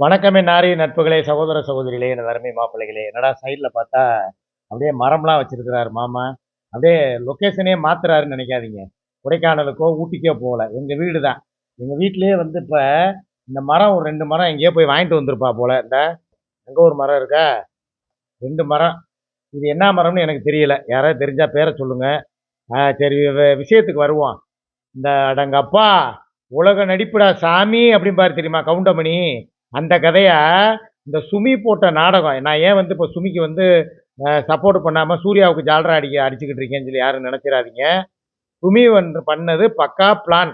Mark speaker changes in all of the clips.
Speaker 1: வணக்கமே நாரி நட்புகளே சகோதர சகோதரிகளே எனது அருமை மாப்பிள்ளைகளே. என்னடா சைடில் பார்த்தா அப்படியே மரம்லாம் வச்சிருக்கிறாரு மாமா. அப்படியே லொக்கேஷனே மாத்துறாருன்னு நினைக்காதீங்க. கொடைக்கானலுக்கோ ஊட்டிக்கோ போகல. எங்கள் வீடு தான் எங்கள் வீட்டிலேயே வந்து இப்போ இந்த மரம் ஒரு ரெண்டு மரம் எங்கேயோ போய் வாங்கிட்டு வந்திருப்பா போல. இந்த அங்கே ஒரு மரம் இருக்கா? ரெண்டு மரம். இது என்ன மரம்னு எனக்கு தெரியல. யாராவது தெரிஞ்சால் பேரை சொல்லுங்கள் ஆ, சரி விஷயத்துக்கு வருவோம். இந்த அடங்கப்பா உலக நடிப்புடா சாமி அப்படிம்பாரு தெரியுமா கவுண்டமணி. அந்த கதையை இந்த சுமி போட்ட நாடகம் நான் ஏன் வந்து இப்போ சுமிக்கு வந்து சப்போர்ட் பண்ணாமல் சூர்யாவுக்கு ஜாலரா அடிக்க அடிச்சுக்கிட்டு இருக்கேன்னு சொல்லி யாரும் நினச்சிடாதீங்க சுமி வந்து பண்ணது பக்கா பிளான்.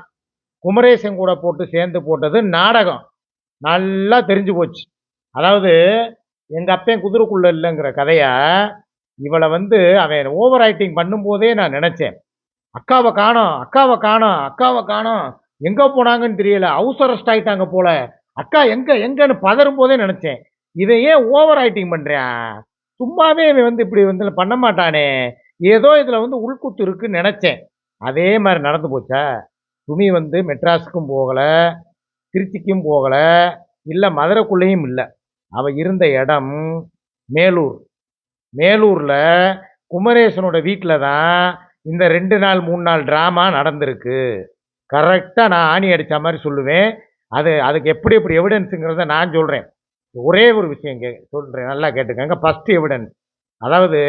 Speaker 1: குமரேசன் கூட போட்டு சேர்ந்து போட்டது நாடகம். நல்லா தெரிஞ்சு போச்சு. அதாவது எங்கள் அப்பேன் குதிரைக்குள்ள இல்லைங்கிற கதையை இவளை வந்து அவன் ஓவர் ரைட்டிங் பண்ணும்போதே நான் நினச்சேன். அக்காவை காணோம் அக்காவை காணோம் அக்காவை காணோம். எங்கே போனாங்கன்னு தெரியல. அவுசரஸ்ட் ஆகிட்டாங்க போல. அக்கா எங்க எங்கன்னு பதறும் போதே நினைச்சேன். இதை ஏன் ஓவர் ஆக்டிங் பண்றான்? சும்மாவே இவன் வந்து இப்படி வந்து பண்ண மாட்டானே. ஏதோ இதில் வந்து உள்குத்து இருக்குன்னு நினச்சேன். அதே மாதிரி நடந்து போச்சா? துணி வந்து மெட்ராஸுக்கும் போகலை திருச்சிக்கும் போகல இல்லை மதுரைக்குள்ளேயும் இல்லை. அவள் இருந்த இடம் மேலூர். மேலூரில் குமரேசனோட வீட்டில் தான் இந்த ரெண்டு நாள் மூணு நாள் ட்ராமா நடந்திருக்கு. கரெக்டாக நான் ஆணி அடித்த மாதிரி சொல்லுவேன். அது அதுக்கு எப்படி எப்படி எவிடன்ஸுங்கிறத நான் சொல்கிறேன் ஒரே ஒரு விஷயம் கே சொல்கிறேன் நல்லா கேட்டுக்கங்க. ஃபஸ்ட்டு எவிடன்ஸ் அதாவது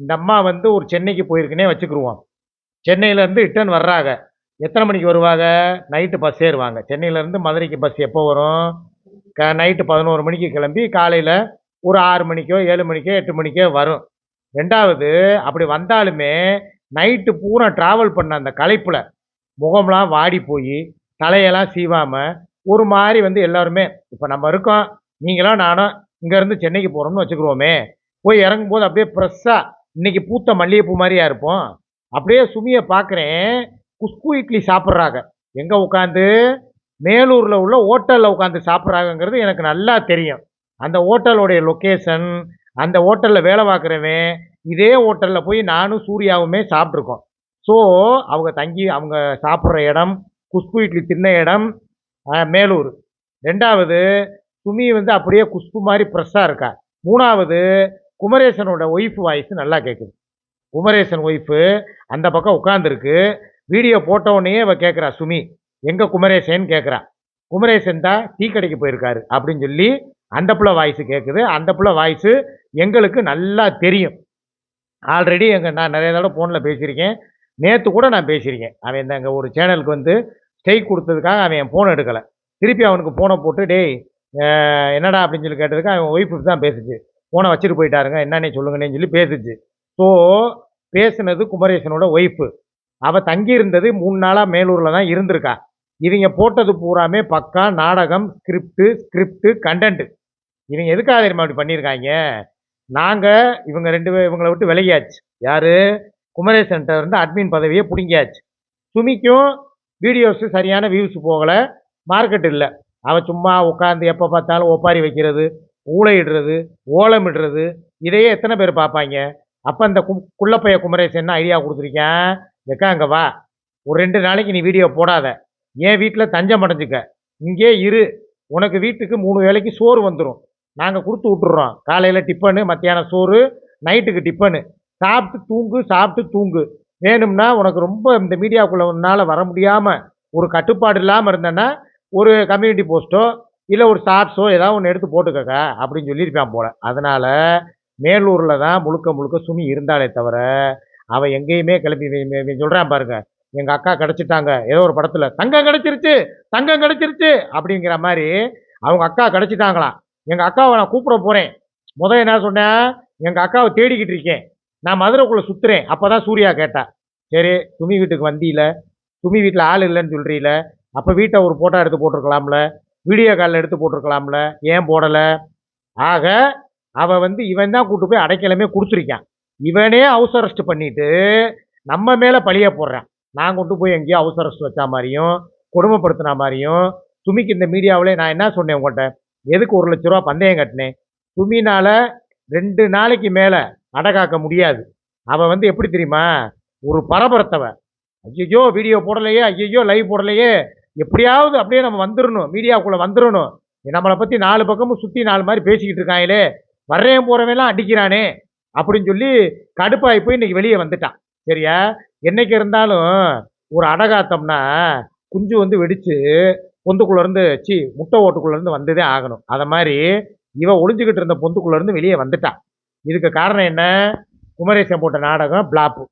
Speaker 1: இந்த அம்மா வந்து ஒரு சென்னைக்கு போயிருக்குன்னே வச்சுக்கிருவோம். சென்னையிலேருந்து ரிட்டர்ன் வர்றாங்க. எத்தனை மணிக்கு வருவாங்க? நைட்டு பஸ் ஏறுவாங்க. சென்னையிலேருந்து மதுரைக்கு பஸ் எப்போ வரும்? க நைட்டு பதினோரு மணிக்கு கிளம்பி காலையில் ஒரு ஆறு மணிக்கோ ஏழு மணிக்கோ எட்டு மணிக்கோ வரும். ரெண்டாவது அப்படி வந்தாலுமே நைட்டு பூரா ட்ராவல் பண்ண அந்த களைப்பில் முகம்லாம் வாடி போய் தலையெல்லாம் சீவாமல் ஒரு மாதிரி வந்து எல்லாருமே இப்போ நம்ம இருக்கோம் நீங்களாம் நானும் இங்கேருந்து சென்னைக்கு போகிறோம்னு வச்சுக்கிருவோமே போய் இறங்கும்போது அப்படியே ஃப்ரெஷ்ஷாக இன்னைக்கு பூத்த மல்லிகைப்பூ மாதிரியா இருப்போம். அப்படியே சுமியை பார்க்குறேன் குஸ்கு இட்லி சாப்பிட்றாங்க. எங்கே உட்காந்து? மேலூரில் உள்ள ஹோட்டலில் உட்காந்து சாப்பிட்றாங்கங்கிறது எனக்கு நல்லா தெரியும். அந்த ஹோட்டலோடைய லொக்கேஷன் அந்த ஹோட்டலில் வேலை பார்க்குறவன் இதே ஹோட்டலில் போய் நானும் சூர்யாவுமே சாப்பிட்ருக்கோம் ஸோ அவங்க தங்கி அவங்க சாப்பிட்ற இடம் குஸ்கு இட்லி தின்ன இடம் மேலூர். ரெண்டாவது சுமி வந்து அப்படியே குஷ்பு மாதிரி ஃப்ரெஷ்ஷாக இருக்கா? மூணாவது குமரேசனோட ஒய்ஃப் வாய்ஸ் நல்லா கேட்குது குமரேசன் ஒய்ஃபு அந்த பக்கம் உட்காந்துருக்கு வீடியோ போட்டவுடனே அவள் கேட்குறா சுமி எங்கே குமரேசன் கேட்குறா குமரேசன் தான் டீ கடைக்கு போயிருக்காரு அப்படின்னு சொல்லி அந்த புள்ள வாய்ஸு கேட்குது அந்த புள்ள வாய்ஸு எங்களுக்கு நல்லா தெரியும். ஆல்ரெடி எங்கள் நான் நிறைய தடவை ஃபோனில் பேசியிருக்கேன். நேற்று கூட நான் பேசியிருக்கேன். அவன் இந்த அங்கே ஒரு சேனலுக்கு வந்து ஸ்டெய் கொடுத்ததுக்காக அவன் என் ஃபோன் எடுக்கலை. திருப்பி அவனுக்கு ஃபோனை போட்டு டேய் என்னடா? அப்படின்னு சொல்லி கேட்டதுக்கு அவன் ஒய்ஃபு தான் பேசுச்சு. ஃபோனை வச்சுட்டு போயிட்டாருங்க. என்னன்னே சொல்லுங்கன்னு சொல்லி பேசுச்சு. ஸோ பேசுனது குமரேசனோட ஒய்ஃபு அவள் தங்கியிருந்தது மூணு நாளாக மேலூரில் தான் இருந்திருக்கா. இவங்க போட்டது பூராமே பக்கா நாடகம் ஸ்கிரிப்டு ஸ்கிரிப்டு கண்டென்ட்டு இவங்க எதுக்காக தெரியுமா அப்படி பண்ணியிருக்காங்க? நாங்கள் இவங்க ரெண்டு பேர் இவங்களை விட்டு விலகியாச்சு. யார்? குமரேசன்ட்ட இருந்து அட்மின் பதவியை பிடுங்கியாச்சு. சுமிக்கும் வீடியோஸு சரியான வியூஸ் போகலை. மார்க்கெட் இல்லை. அவள் சும்மா உட்காந்து எப்போ பார்த்தாலும் ஒப்பாரி வைக்கிறது ஊழையிடுறது ஓலமிடுறது. இதையே எத்தனை பேர் பார்ப்பாங்க? அப்போ அந்த கு குள்ளப்பைய குமரேசன் என்ன ஐடியா கொடுத்துருக்கேன்? எக்கா அங்கே வா. ஒரு ரெண்டு நாளைக்கு நீ வீடியோ போடாத. என் வீட்டில் தஞ்சம் அடைஞ்சிக்க. இங்கே இரு. உனக்கு வீட்டுக்கு மூணு வேலைக்கு சோறு வந்துடும் நாங்கள் கொடுத்து விட்டுறோம். காலையில் டிஃபனு மத்தியானம் சோறு நைட்டுக்கு டிஃபனு சாப்பிட்டு தூங்கு சாப்பிட்டு தூங்கு. வேணும்னா உனக்கு ரொம்ப இந்த மீடியாவுக்குள்ளே உன்னால் வர முடியாமல் ஒரு கட்டுப்பாடு இல்லாமல் இருந்தேன்னா ஒரு கம்யூனிட்டி போஸ்ட்டோ இல்லை ஒரு ஷார்ட்ஸோ ஏதாவது ஒன்று எடுத்து போட்டுக்கக்கா அப்படின்னு சொல்லியிருப்பான் போல. அதனால் மேலூரில் தான் முழுக்க முழுக்க சுமி இருந்தாலே தவிர அவன் எங்கேயுமே கிளம்பி சொல்கிறான் பாருங்க எங்கள் அக்கா கிடச்சிட்டாங்க ஏதோ ஒரு படத்தில் தங்கம் கிடச்சிருச்சு தங்கம் கிடச்சிருச்சு அப்படிங்கிற மாதிரி அவங்க அக்கா கிடச்சிட்டாங்களாம். எங்கள் அக்காவை நான் கூப்பிட போகிறேன் முதல் என்ன சொன்னேன்? எங்கள் அக்காவை தேடிக்கிட்டு இருக்கேன். நான் மதுரைக்குள்ளே சுற்றுறேன் அப்போ தான் சூர்யா கேட்டா. சரி துமி வீட்டுக்கு வந்தியில. துமி வீட்டில் ஆள் இல்லைன்னு சொல்கிறீல அப்போ வீட்டை ஒரு ஃபோட்டோ எடுத்து போட்டிருக்கலாம்ல. வீடியோ காலில் எடுத்து போட்டிருக்கலாம்ல. ஏன் போடலை? ஆக அவள் வந்து இவன் தான் கூட்டு போய் அடைக்கலமே கொடுத்துருக்கான். இவனே ஹவுஸ் அரெஸ்ட் பண்ணிட்டு நம்ம மேலே பழிய போடுறான். நான் கொண்டு போய் எங்கேயோ ஹவுஸ் அரெஸ்ட் மாதிரியும் கொடுமைப்படுத்தின மாதிரியும் துமிக்கு இந்த மீடியாவிலே நான் என்ன சொன்னேன் உங்கள்கிட்ட எதுக்கு ஒரு லட்ச ரூபா பந்தயம் கட்டினேன்? துமினால் ரெண்டு நாளைக்கு மேலே அடகாக்க முடியாது. அவள் வந்து எப்படி தெரியுமா? ஒரு பரபரத்தவ. ஐயோ வீடியோ போடலையே ஐயோ லைவ் போடலையே. எப்படியாவது அப்படியே நம்ம வந்துடணும் மீடியாவுக்குள்ளே வந்துடணும் நம்மளை பற்றி நாலு பக்கமும் சுற்றி நாலு மாதிரி பேசிக்கிட்டு இருக்காங்களே வர்றேன் போகிறவெல்லாம் அடிக்கிறானே அப்படின்னு சொல்லி கடுப்பாகி போய் இன்னைக்கு வெளியே வந்துட்டான். சரியா? என்றைக்கு இருந்தாலும் ஒரு அடகாத்தம்னா குஞ்சு வந்து வெடித்து பொந்துக்குள்ளேருந்து சி முட்டை ஓட்டுக்குள்ளேருந்து வந்ததே ஆகணும். அதை மாதிரி இவன் ஒளிஞ்சுக்கிட்டு இருந்த பொந்துக்குள்ளேருந்து வெளியே வந்துட்டான் இதுக்கு காரணம் என்ன? குமரேசன் போட்ட நாடகம் பிளாப்பு.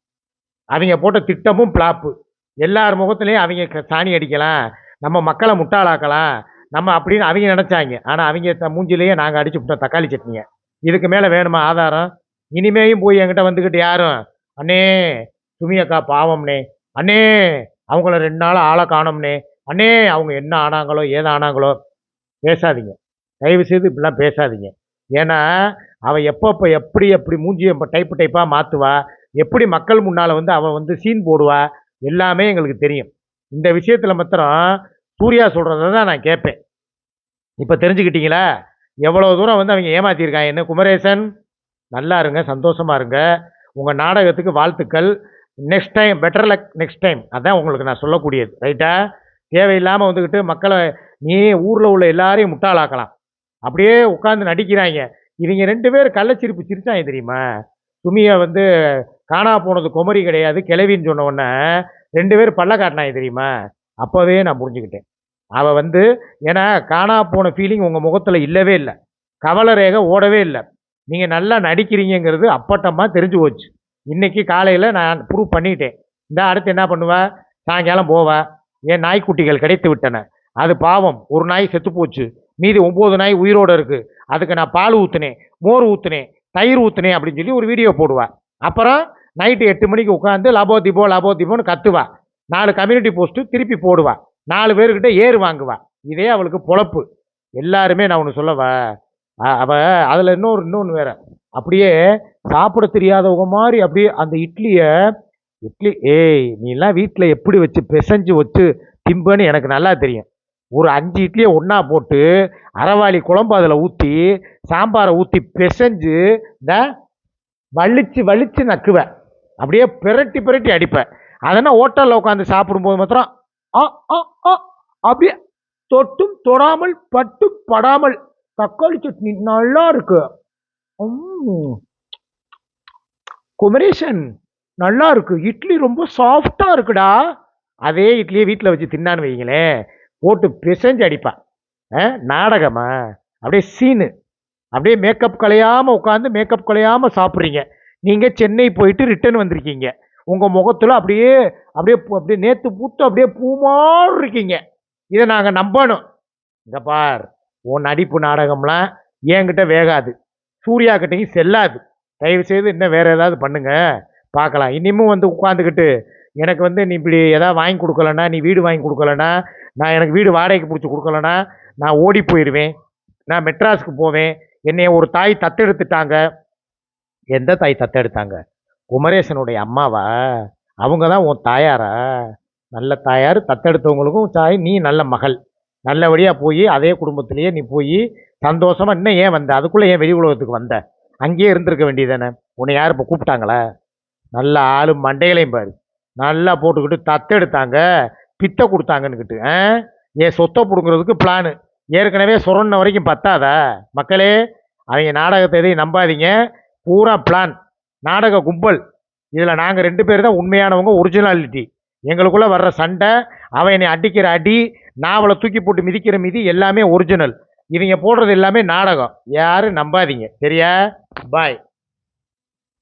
Speaker 1: அவங்க போட்ட திட்டமும் பிளாப்பு. எல்லார் முகத்துலேயும் அவங்க சாணி அடிக்கலாம். நம்ம மக்களை முட்டாளாக்கலாம். நம்ம அப்படின்னு அவங்க நினச்சாங்க. ஆனால் அவங்க த- மூஞ்சிலேயே நாங்கள் அடிச்சு விட்டோம் தக்காளி சட்னியை. இதுக்கு மேலே வேணுமா ஆதாரம்? இனிமேயும் போய் என்கிட்ட வந்துக்கிட்டு யாரும் அண்ணே சுமியக்கா பாவம்னே. அண்ணே அவங்கள ரெண்டு நாள் ஆளை காணோம்னே. அண்ணே அவங்க என்ன ஆனாங்களோ ஏது ஆனாங்களோ பேசாதீங்க. தயவு செய்து இப்படிலாம் பேசாதீங்க. ஏன்னா அவள் எப்பப்போ எப்படி எப்படி மூஞ்சியை டைப்பு டைப்பாக மாற்றுவா எப்படி மக்கள் முன்னால் வந்து அவள் வந்து சீன் போடுவா? எல்லாமே எங்களுக்கு தெரியும். இந்த விஷயத்தில் மாத்திரம் சூர்யா சொல்கிறத தான் நான் கேட்பேன். இப்போ தெரிஞ்சுக்கிட்டீங்களா? எவ்வளோ தூரம் வந்து அவங்க ஏமாத்திருக்காங்கன்னு குமரேசன்? நல்லா இருங்க சந்தோஷமாக இருங்க. உங்கள் நாடகத்துக்கு வாழ்த்துக்கள். Next time better luck next time அதான் உங்களுக்கு நான் சொல்லக்கூடியது. ரைட்டா தேவையில்லாமல் வந்துக்கிட்டு மக்களை நீ ஊரில் உள்ள எல்லாரையும் முட்டாளாக்கலாம். அப்படியே உட்காந்து நடிக்கிறாங்க. இவங்க ரெண்டு பேர் கள்ளச்சிரிப்பு சிரிச்சாங்க தெரியுமா? சுமியை வந்து காணா போனது குமரி கிடையாது கிளவின்னு சொன்ன உடனே ரெண்டு பேர் பல்ல காட்டினாங்க தெரியுமா? அப்போவே நான் புரிஞ்சுக்கிட்டேன். அவள் வந்து ஏன்னா காணா போன ஃபீலிங் உங்கள் முகத்தில் இல்லவே இல்லை. கவலை ரேகை ஓடவே இல்லை. நீங்கள் நல்லா நடிக்கிறீங்கங்கிறது அப்பட்டமாக தெரிஞ்சு போச்சு. இன்றைக்கி காலையில் நான் ப்ரூவ் பண்ணிட்டேன். இந்த அடுத்து என்ன பண்ணுவா? சாயங்காலம் போவா. என் நாய்க்குட்டிகள் கிடைத்து விட்டன. அது பாவம். ஒரு நாய் செத்து போச்சு. மீதி ஒம்பது நாய் உயிரோடு இருக்குது அதுக்கு நான் பால் ஊற்றுனேன் மோர் ஊற்றுனேன் தயிர் ஊற்றுனேன் அப்படின்னு சொல்லி ஒரு வீடியோ போடுவா. அப்புறம் நைட்டு எட்டு மணிக்கு உட்காந்து லபோ திபோ லபோ திபோன்னு கத்துவா. நாலு கம்யூனிட்டி போஸ்ட்டு திருப்பி போடுவா. நாலு பேர்கிட்ட ஏறு வாங்குவா. இதே அவளுக்கு பொழப்பு. எல்லாருமே நான் ஒன்று சொல்லவா? அவ அதில் இன்னொரு இன்னொன்று வேற. அப்படியே சாப்பிட தெரியாதவங்க மாதிரி அப்படியே அந்த இட்லியை இட்லி ஏய் நீலாம் வீட்டில் எப்படி வச்சு பிசைஞ்சு வச்சு திம்பன்னு எனக்கு நல்லா தெரியும். ஒரு அஞ்சு இட்லியை ஒன்றா போட்டு அரைவாளி குழம்பு அதில் ஊற்றி சாம்பாரை ஊற்றி பிசைஞ்சு இந்த வலிச்சு வலிச்சு நக்குவேன். அப்படியே பிரட்டி பிரட்டி அடிப்பேன். அதனால் ஹோட்டலில் உட்காந்து சாப்பிடும்போது மாத்திரம் ஆ ஆ ஆ அப்படியே தொட்டும் தொடாமல் பட்டும் படாமல் தக்காளி சட்னி நல்லா இருக்கு. குமரேஷன் குமரேசன் நல்லா இருக்கு. இட்லி ரொம்ப சாஃப்டாக இருக்குடா. அதே இட்லியை வீட்டில் வச்சு தின்னான்னு வைங்களேன் போட்டு பிசைஞ்சு அடிப்பா நாடகமா? அப்படியே சீனு அப்படியே மேக்கப் கலையாமல் உட்காந்து மேக்கப் கலையாமல் சாப்பிட்றீங்க. நீங்கள் சென்னை போயிட்டு ரிட்டர்ன் வந்திருக்கீங்க. உங்கள் முகத்தில் அப்படியே அப்படியே அப்படியே நேற்று பூத்து அப்படியே பூமாறு இருக்கீங்க. இதை நாங்கள் நம்பணும். இங்க பார் உன் நடிப்பு நாடகம்லாம் என்கிட்ட வேகாது. சூர்யா கிட்டையும் செல்லாது. தயவு செய்து இன்னும் வேறு ஏதாவது பண்ணுங்க. பார்க்கலாம். இனிமும் வந்து உட்காந்துக்கிட்டு எனக்கு வந்து நீ இப்படி எதாவது வாங்கி கொடுக்கலன்னா நீ வீடு வாங்கி கொடுக்கலன்னா நான் எனக்கு வீடு வாடகைக்கு பிடிச்சி கொடுக்கலன்னா நான் ஓடி போயிடுவேன் நான் மெட்ராஸுக்கு போவேன். என்னை ஒரு தாய் தத்தெடுத்துட்டாங்க. எந்த தாய் தத்தெடுத்தாங்க? குமரேசனுடைய அம்மாவா? அவங்க தான் உன் தாயாரா? நல்ல தாயார் தத்தெடுத்தவங்களுக்கும் தாய் நீ நல்ல மகள். நல்லபடியாக போய் அதே குடும்பத்திலேயே நீ போய் சந்தோஷமாக இன்னும் ஏன் வந்த? அதுக்குள்ளே ஏன் வெளி உலகத்துக்கு வந்த? அங்கேயே இருந்திருக்க வேண்டியதானே உன்னை யார் இப்போ கூப்பிட்டாங்களா? நல்ல ஆளும் மண்டைகளையும் பாரு. நல்லா போட்டுக்கிட்டு தத்தெடுத்தாங்க. பித்தை கொடுத்தாங்கன்னுக்கிட்டு ஆ? என் சொத்தை பிடுங்கிறதுக்கு பிளானு ஏற்கனவே சுரண்ட வரைக்கும் பத்தாதா? மக்களே அவங்க நாடகத்தை எதையும் நம்பாதீங்க. பூரா பிளான் நாடக கும்பல். இதில் நாங்கள் ரெண்டு பேர் தான் உண்மையானவங்க ஒரிஜினாலிட்டி எங்களுக்குள்ளே வர்ற சண்டை அவன் என்னை அடிக்கிற அடி நான் அவளை தூக்கி போட்டு மிதிக்கிற மிதி எல்லாமே ஒரிஜினல் இவங்க போடுறது எல்லாமே நாடகம். யாரும் நம்பாதீங்க. சரியா? பாய்